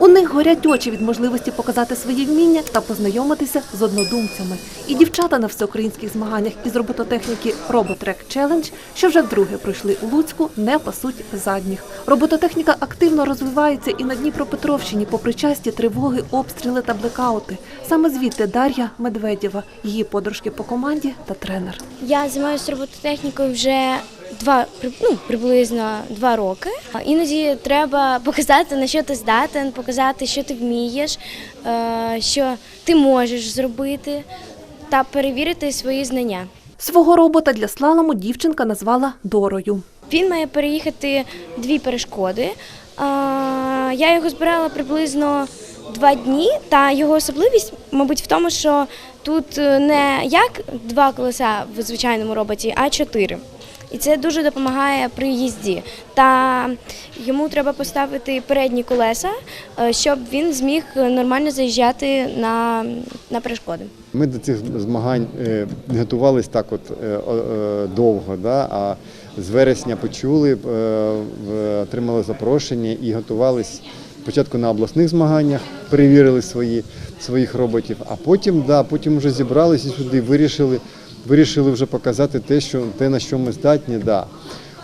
У них горять очі від можливості показати свої вміння та познайомитися з однодумцями. І дівчата на всеукраїнських змаганнях із робототехніки Роботрек Челендж, що вже вдруге пройшли у Луцьку, не пасуть задніх. Робототехніка активно розвивається і на Дніпропетровщині, попри часті тривоги, обстріли та блекаути. Саме звідти Дар'я Медведєва, її подружки по команді та тренер. Я займаюся робототехнікою вже два ну, приблизно два роки. Іноді треба показати, на що ти здатен, показати, що ти вмієш, е, що ти можеш зробити, та перевірити свої знання. Свого робота для слалому дівчинка назвала Дорою. Він має переїхати дві перешкоди. Я його збирала приблизно два дні, та його особливість, мабуть, в тому, що тут е, не як два колеса в звичайному роботі, а чотири. І це дуже допомагає при їзді. Та йому треба поставити передні колеса, е, щоб він зміг нормально заїжджати на, на перешкоди. Ми до цих змагань е, готувалися так от е, е, довго, да? а з вересня почули, е, отримали запрошення і готувалися спочатку на обласних змаганнях, перевірили свої, своїх роботів, а потім, да, потім вже зібралися сюди, вирішили, вирішили вже показати те, що, те, на що ми здатні. Да.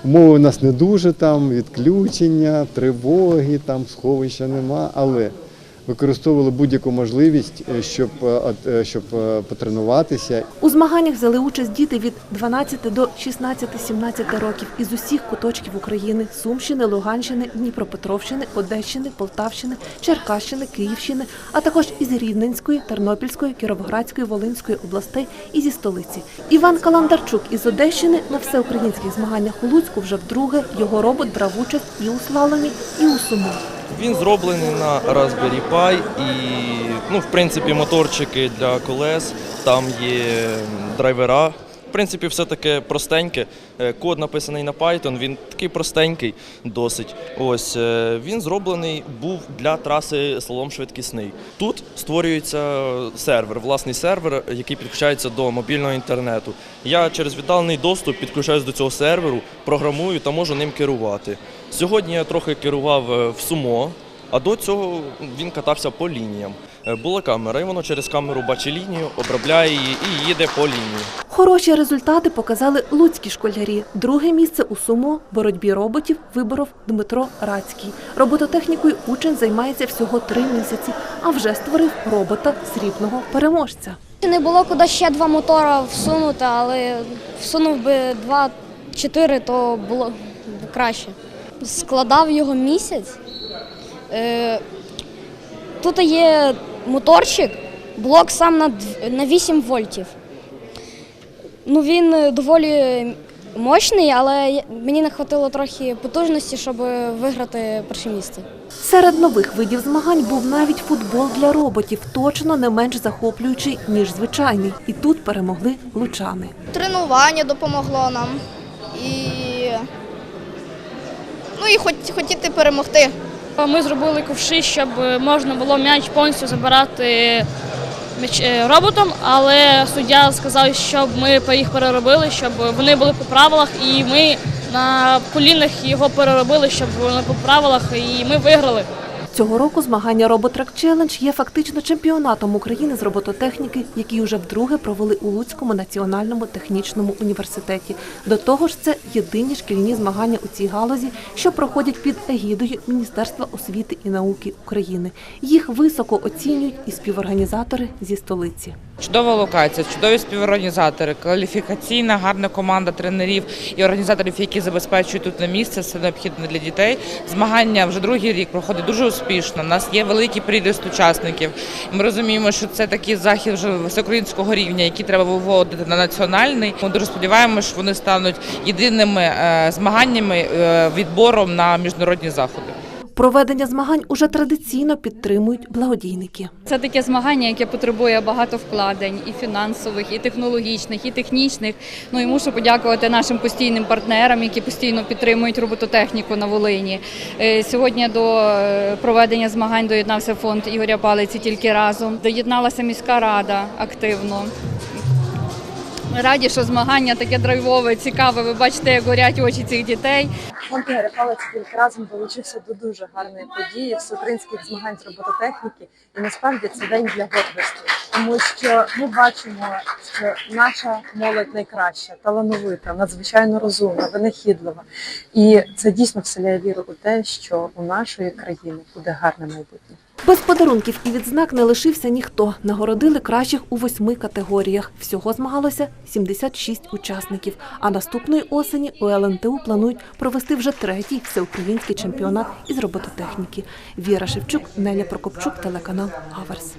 Умови у нас не дуже, там відключення, тривоги, там сховища нема, але використовували будь-яку можливість, е, щоб, е, е, щоб потренуватися У змаганнях взяли участь діти від 12 до 16-17 років із усіх куточків України: Сумщини, Луганщини, Дніпропетровщини, Одещини, Полтавщини, Черкащини, Київщини, а також із Рівненської, Тернопільської, Кіровоградської, Волинської областей і зі столиці. Іван Каландарчук із Одещини на всеукраїнських змаганнях у Луцьку вже вдруге його робот брав участь і у слаломі, і у сумо. Він зроблений на Raspberry Pi і, ну, в принципі, моторчики для колес, там є драйвера. Принципі, все таке простеньке. Е, Код написаний на Python, він такий простенький досить. Ось е, він зроблений був для траси слалом швидкісний. Тут створюється сервер, власний сервер, який підключається до мобільного інтернету. Я через віддалений доступ підключаюсь до цього серверу, програмую та можу ним керувати. Сьогодні я трохи керував е, в сумо, а до цього він катався по лініям. Е, Була камера, і воно через камеру бачить лінію, обробляє її і їде по лінії. Хороші результати показали луцькі школярі. Друге місце у сумо боротьбі роботів виборов Дмитро Рацький. Робототехнікою учень займається всього три місяці, а вже створив робота срібного переможця. Не було куди ще два мотора всунути, але всунув би два-чотири, то було б краще. Складав його місяць. Е, Тут є моторчик, блок сам на дв- 8 вольтів. Ну, він е, доволі мощний, але мені не вистачило трохи потужності, щоб виграти перше місце. Серед нових видів змагань був навіть футбол для роботів, точно не менш захоплюючий, ніж звичайний. І тут перемогли лучани. тренування допомогло нам. І, ну, і хотіти перемогти. Ми зробили ковши, щоб можна було м'яч повністю забирати е, роботом, але суддя сказав, щоб ми їх переробили, щоб вони були по правилах, і ми на колінах його переробили, щоб вони по правилах, і ми виграли. Цього року змагання Роботрак Челендж є фактично чемпіонатом України з робототехніки, який уже вдруге провели у Луцькому національному технічному університеті. До того ж, це єдині шкільні змагання у цій галузі, що проходять під егідою Міністерства освіти і науки України. Їх високо оцінюють і співорганізатори зі столиці. Чудова локація, чудові співорганізатори, кваліфікаційна, гарна команда тренерів і організаторів, які забезпечують тут на місце, все необхідне для дітей. Змагання вже другий рік проходить дуже успішно. У нас є великий приріст учасників. Ми розуміємо, що це такий захід вже всеукраїнського рівня, який треба виводити на національний. Ми дуже сподіваємося, що вони стануть єдиними е, змаганнями е, відбором на міжнародні заходи. Проведення змагань уже традиційно підтримують благодійники. Це таке змагання, яке потребує багато вкладень і фінансових, і технологічних, і технічних. Ну і мушу подякувати нашим постійним партнерам, які постійно підтримують робототехніку на Волині. Е, Сьогодні до е, проведення змагань доєднався фонд Ігоря Палиці тільки разом. Доєдналася міська рада активно. Ми раді, що змагання таке драйвове, цікаве. Ви бачите, як горять очі цих дітей. Фонд Ігоря Палицький разом долучився до дуже гарної події всеукраїнських змагань з робототехніки. І насправді це день для гордості, тому що ми бачимо, що наша молодь найкраща, талановита, надзвичайно розумна, винахідлива. І це дійсно вселяє віру у те, що у нашої країни буде гарне майбутнє. Без подарунків і відзнак не лишився ніхто. Нагородили кращих у восьми категоріях. Всього змагалося 76 учасників. А наступної осені у ЛНТУ планують провести вже третій всеукраїнський чемпіонат із робототехніки. Віра Шевчук, Неля Прокопчук, телеканал Аверс.